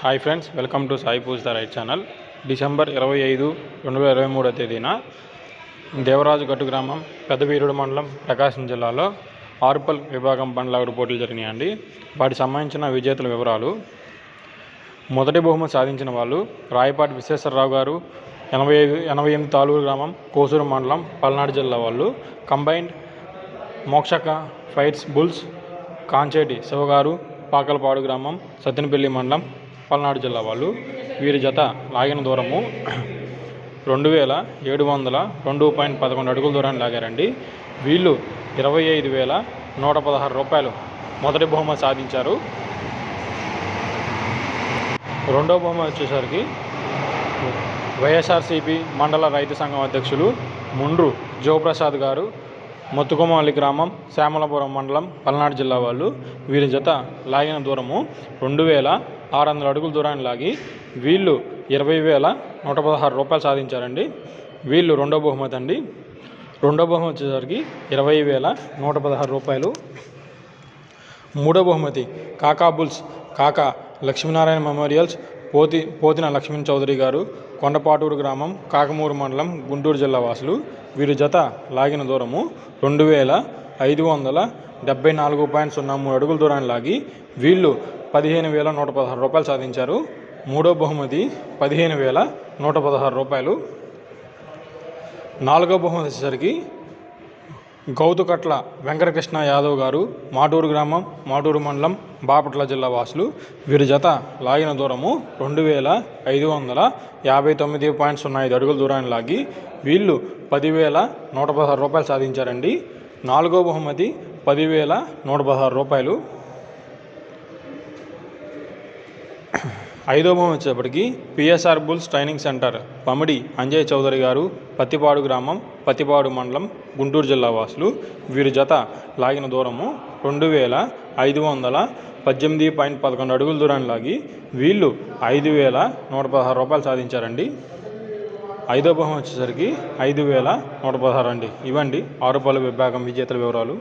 Hi friends welcome to Sai Pooj the right channel December ఇరవై ఐదు రెండు వేల ఇరవై మూడో తేదీన దేవరాజు గట్టు గ్రామం పెద్దవీరుడు మండలం ప్రకాశం జిల్లాలో ఆర్పల్ విభాగం బండ్లాగుడు పోటీలు జరిగినాయండి. వాటికి సంబంధించిన విజేతల వివరాలు. మొదటి బహుమతి సాధించిన వాళ్ళు రాయపాటి విశ్వేశ్వరరావు గారు ఎనభై ఐదు ఎనభై ఎనిమిది తాలూరు గ్రామం కోసూరు మండలం పల్నాడు జిల్లా వాళ్ళు కంబైన్డ్ మోక్షక ఫైట్స్ బుల్స్ కాంచేటి శివగారు పాకలపాడు గ్రామం సత్తినపల్లి మండలం పల్నాడు జిల్లా వాళ్ళు. వీరి జత లాగిన దూరము రెండు వేల ఏడు వందల రెండు పాయింట్ పదకొండు అడుగుల దూరాన్ని లాగారండి. వీళ్ళు ఇరవై ఐదు వేల నూట పదహారు రూపాయలు మొదటి బహుమతి సాధించారు. రెండో బహుమతి వచ్చేసరికి వైఎస్ఆర్సీపీ మండల రైతు సంఘం అధ్యక్షులు ముండ్రు జోప్రసాద్ గారు మొత్తుకుమాలి గ్రామం శ్యామలపురం మండలం పల్నాడు జిల్లా వాళ్ళు. వీరి జత లాగిన దూరము రెండు వేల ఆరు వందల అడుగుల దూరాన్ని లాగి వీళ్ళు ఇరవై వేల నూట పదహారు రూపాయలు సాధించారండి. వీళ్ళు రెండో బహుమతి అండి. రెండో బహుమతి వచ్చేసరికి ఇరవై వేల నూట పదహారు రూపాయలు. మూడో బహుమతి కాకా బుల్స్ కాకా లక్ష్మీనారాయణ మెమోరియల్స్ పోతి పోతిన లక్ష్మణ్ చౌదరి గారు కొండపాటూరు గ్రామం కాకమూరు మండలం గుంటూరు జిల్లా వాసులు. వీరి జత లాగిన దూరము రెండు వేల ఐదు వందల డెబ్బై నాలుగు పాయింట్ సున్నా మూడు అడుగుల దూరాన్ని లాగి వీళ్ళు పదిహేను వేల నూట పదహారు రూపాయలు సాధించారు. మూడో బహుమతి పదిహేను వేల నూట పదహారు రూపాయలు. నాలుగో బహుమతి వచ్చేసరికి గౌతుకట్ల వెంకటకృష్ణ యాదవ్ గారు మాటూరు గ్రామం మాటూరు మండలం బాపట్ల జిల్లా వాసులు. వీరి జత లాగిన దూరము రెండు వేల ఐదు వందల యాభై తొమ్మిది పాయింట్ సున్నా ఐదు అడుగుల దూరాన్ని లాగి వీళ్ళు పదివేల నూట పదహారు రూపాయలు సాధించారండి. నాలుగో బహుమతి పదివేల నూట పదహారు రూపాయలు. ఐదో భవనం వచ్చేప్పటికి PSR bulls training centre Pamidi Anjay Chowdary గారు పత్తిపాడు గ్రామం పత్తిపాడు మండలం గుంటూరు జిల్లా వాసులు. వీరి జత లాగిన దూరము రెండు వేల ఐదు వందల పద్దెనిమిది పాయింట్ పదకొండు అడుగుల దూరాన్ని లాగి వీళ్ళు ఐదు వేల నూట పదహారు రూపాయలు సాధించారండి. ఐదో భవనం వచ్చేసరికి ఐదు వేల నూట పదహారు అండి. ఇవ్వండి ఆరుపాల విభాగం విజేతల వివరాలు.